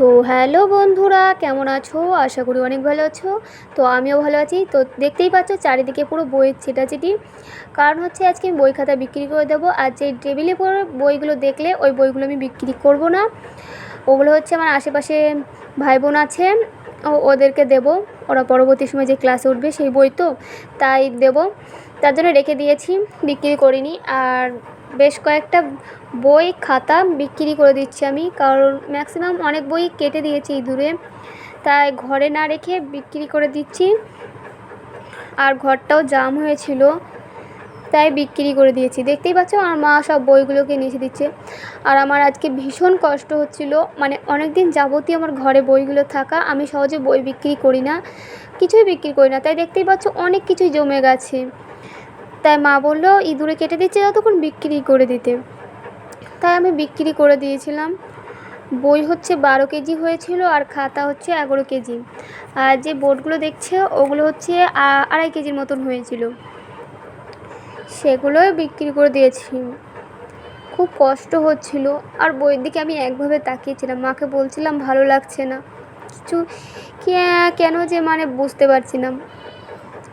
তো হ্যালো বন্ধুরা, কেমন আছো? আশা করি অনেক ভালো আছো। তো আমিও ভালো আছি। তো দেখতেই পাচ্ছ চারিদিকে পুরো বইয়ের ছিটাছিটি। কারণ হচ্ছে আজকে আমি বই খাতা বিক্রি করে দেবো। আর যে টেবিলে পড়ে বইগুলো দেখলে ওই বইগুলো আমি বিক্রি করব না। ওগুলো হচ্ছে আমার আশেপাশে ভাই বোন আছে। ও ওদেরকে দেব। ওরা পরবর্তী সময় যে ক্লাসে উঠবে সেই বই তো তাই দেব। তার জন্য রেখে দিয়েছি, বিক্রি করিনি। আর বেশ কয়েকটা বই খাতা বিক্রি করে দিচ্ছি আমি, কারণ ম্যাক্সিমাম অনেক বই কেটে দিয়েছি দূরে। তাই ঘরে না রেখে বিক্রি করে দিচ্ছি। আর ঘরটাও জাম হয়েছিল। তাই বিক্রি করে দিয়েছি। দেখতেই পাচ্ছ আমার মা সব বইগুলোকে নিচে দিচ্ছে। আর আমার আজকে ভীষণ কষ্ট হচ্ছিল। মানে অনেক দিন যাবতীয় আমার ঘরে বইগুলো থাকা। আমি সহজে বই বিক্রি করি না। কিছুই বিক্রি করি না। তাই দেখতেই পাচ্ছ অনেক কিছুই জমে গেছে। তাই মা বলল, ইঁদুরে কেটে দিচ্ছে যতক্ষণ বিক্রি করে দিতে। তাই আমি বিক্রি করে দিয়েছিলাম। বই হচ্ছে বারো কেজি হয়েছিল আর খাতা হচ্ছে এগারো কেজি। আর যে বোর্ডগুলো দেখছে, ওগুলো হচ্ছে আড়াই কেজির মতন হয়েছিল। সেগুলোই বিক্রি করে দিয়েছি। খুব কষ্ট হচ্ছিল। আর বইয়ের দিকে আমি একভাবে তাকিয়েছিলাম। মাকে বলছিলাম, ভালো লাগছে না। কিছু কেন যে মানে বুঝতে পারছি না।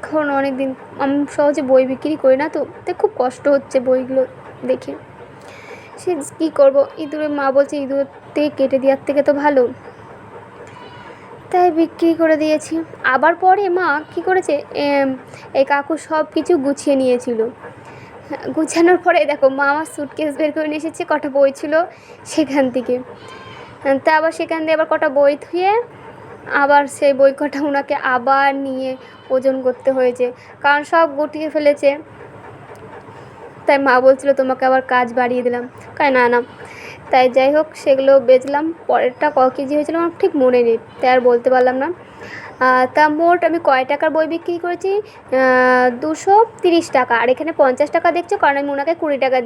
কারণ অনেক দিন আমি সহজে বই বিক্রি করি না তো, তাই খুব কষ্ট হচ্ছে বইগুলো দেখে। সে, কী করব? ইঁদুরের মা বলছে, ইঁদুর থেকে কেটে দেওয়ার থেকে তো ভালো। তাই বিক্রি করে দিয়েছি। আবার পরে মা কী করেছে এই কাকু সব কিছু গুছিয়ে নিয়েছিল। গুছানোর পরে দেখো, মা আমার সুটকেস বের করে নিয়ে এসেছে, কটা বই ছিল সেখান থেকে। তা আবার সেখান দিয়ে আবার কটা বই ধুয়ে আবার সেই বই কটা ওনাকে আবার নিয়ে ওজন করতে হয়েছে। কারণ সব গুটিয়ে ফেলেছে। তাই মা বলছিল, তোমাকে আবার কাজ বাড়িয়ে দিলাম। কেন না না তাই যাই হোক, সেগুলো বেচলাম। পরেরটা ক কেজি হয়েছিল আমার ঠিক মনে নেই, তাই আর বলতে পারলাম না। তা মোট আমি কয় টাকার বই বিক্রি করেছি? দুশো তিরিশ টাকা। আর এখানে পঞ্চাশ টাকা দেখছ, কারণ আমি ওনাকে কুড়ি টাকা